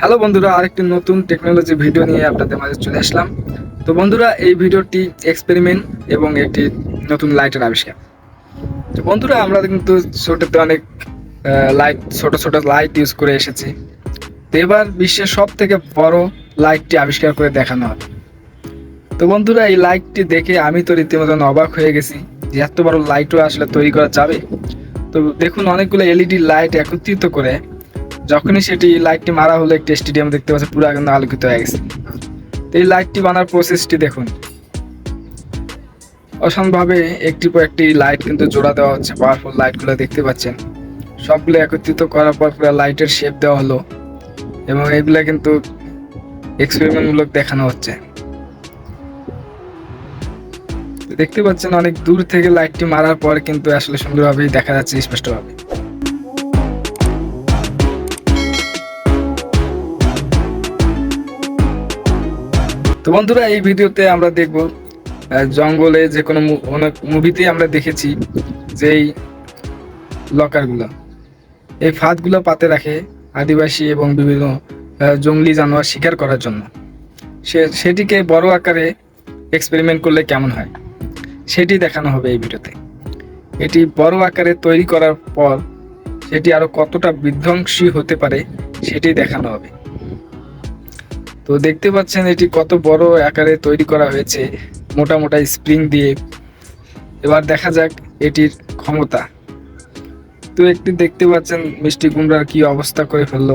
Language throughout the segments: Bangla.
হ্যালো বন্ধুরা, আরেকটি নতুন টেকনোলজি ভিডিও নিয়ে আপনাদের মাঝে চলে আসলাম। তো বন্ধুরা, এই ভিডিওটি এক্সপেরিমেন্ট এবং একটি নতুন লাইটের আবিষ্কার। তো বন্ধুরা, আমরা কিন্তু ছোটোতে অনেক লাইট ছোট ছোট লাইট ইউজ করে এসেছি। তো এবার বিশ্বের সব থেকে বড় লাইটটি আবিষ্কার করে দেখানো হবে। তো বন্ধুরা, এই লাইটটি দেখে আমি তো রীতিমতন অবাক হয়ে গেছি যে এত বড় লাইটও আসলে তৈরি করা যাবে। তো দেখুন, অনেকগুলো এলইডি লাইট একত্রিত করে যখনই সেটি লাইটটি মারা হলো একটি স্টেডিয়াম দেখতে পাচ্ছি পুরো কিন্তু আলোকিত হয়ে গেছে। এই লাইটটি বানার প্রসেসটি দেখুন। অসম্ভাবে একটি পর একটি লাইট কিন্তু জোড়া দেওয়া হচ্ছে পাওয়ারফুল লাইটগুলো দেখতে পাচ্ছেন। সবগুলো একত্রিত করার পর পুরো লাইটের শেপ দেওয়া হলো এবং এগুলো কিন্তু এক্সপেরিমেন্টমূলক দেখানো হচ্ছে। দেখতে পাচ্ছেন অনেক দূর থেকে লাইটটি মারার পর কিন্তু আসলে সুন্দরভাবেই দেখা যাচ্ছে স্পষ্টভাবে। তো বন্ধুরা, এই ভিডিওতে আমরা দেখব জঙ্গলে যে কোনো অনেক মুভিতেই আমরা দেখেছি যে এই লকারগুলো। এই ফাঁদগুলো পাতে রাখে আদিবাসী এবং বিভিন্ন জঙ্গলি জানোয়ার শিকার করার জন্য। সে, সেটিকে বড় আকারে এক্সপেরিমেন্ট করলে কেমন হয়? সেটি দেখানো হবে এই ভিডিওতে। এটি বড় আকারে তৈরি করার পর সেটি আরও কতটা বিধ্বংসী হতে পারে সেটি দেখানো হবে। তো দেখতে পাচ্ছেন এটি কত বড় আকারে তৈরি করা হয়েছে, মোটা মোটা স্প্রিং দিয়ে। এবার দেখা যাক এটির ক্ষমতা। তো একটি দেখতে পাচ্ছেন মিষ্টি কুমড়ার কি অবস্থা করে ফেলল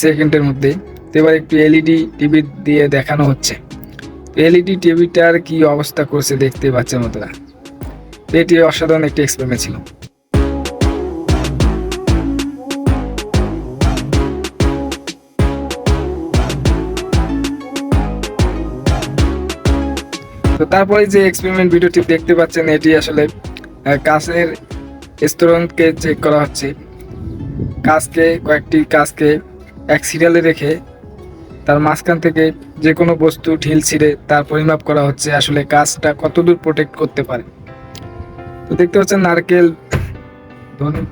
সেকেন্ডের মধ্যে। তো এবার একটি এলইডি টিভি দিয়ে দেখানো হচ্ছে। এলইডি টিভিটার কি অবস্থা করছে দেখতে পাচ্ছেন মতোরা এটি অসাধারণ একটি এক্সপেরিমেন্ট ছিল। তো তারপরে যে এক্সপেরিমেন্ট ভিডিওটি দেখতে পাচ্ছেন, এটি আসলে কাঁচের স্তরণকে চেক করা হচ্ছে। কাঁচকে, কয়েকটি কাঁচকে এক সিরিয়ালে রেখে তার মাঝখান থেকে যে কোনো বস্তু ঢিল ছিঁড়ে তার পরিমাপ করা হচ্ছে আসলে কাঁচটা কতদূর প্রোটেক্ট করতে পারে। তো দেখতে পাচ্ছেন, নারকেল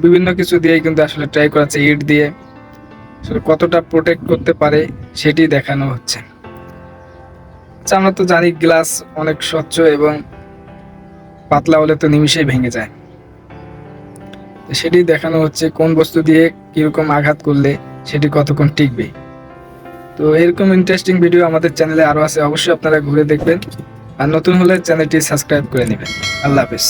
বিভিন্ন কিছু দিয়েই কিন্তু আসলে ট্রাই করা হচ্ছে ইট দিয়ে। আসলে কতটা প্রোটেক্ট করতে পারে সেটি দেখানো হচ্ছে। আচ্ছা আমরা তো জানি গ্লাস অনেক স্বচ্ছ এবং পাতলা হলে তো নিমিশেই ভেঙে যায়। সেটি দেখানো হচ্ছে কোন বস্তু দিয়ে কীরকম আঘাত করলে সেটি কতক্ষণ টিকবে। তো এরকম ইন্টারেস্টিং ভিডিও আমাদের চ্যানেলে আরও আছে, অবশ্যই আপনারা ঘুরে দেখবেন। আর নতুন হলে চ্যানেলটি সাবস্ক্রাইব করে নেবেন। আল্লাহ হাফেজ।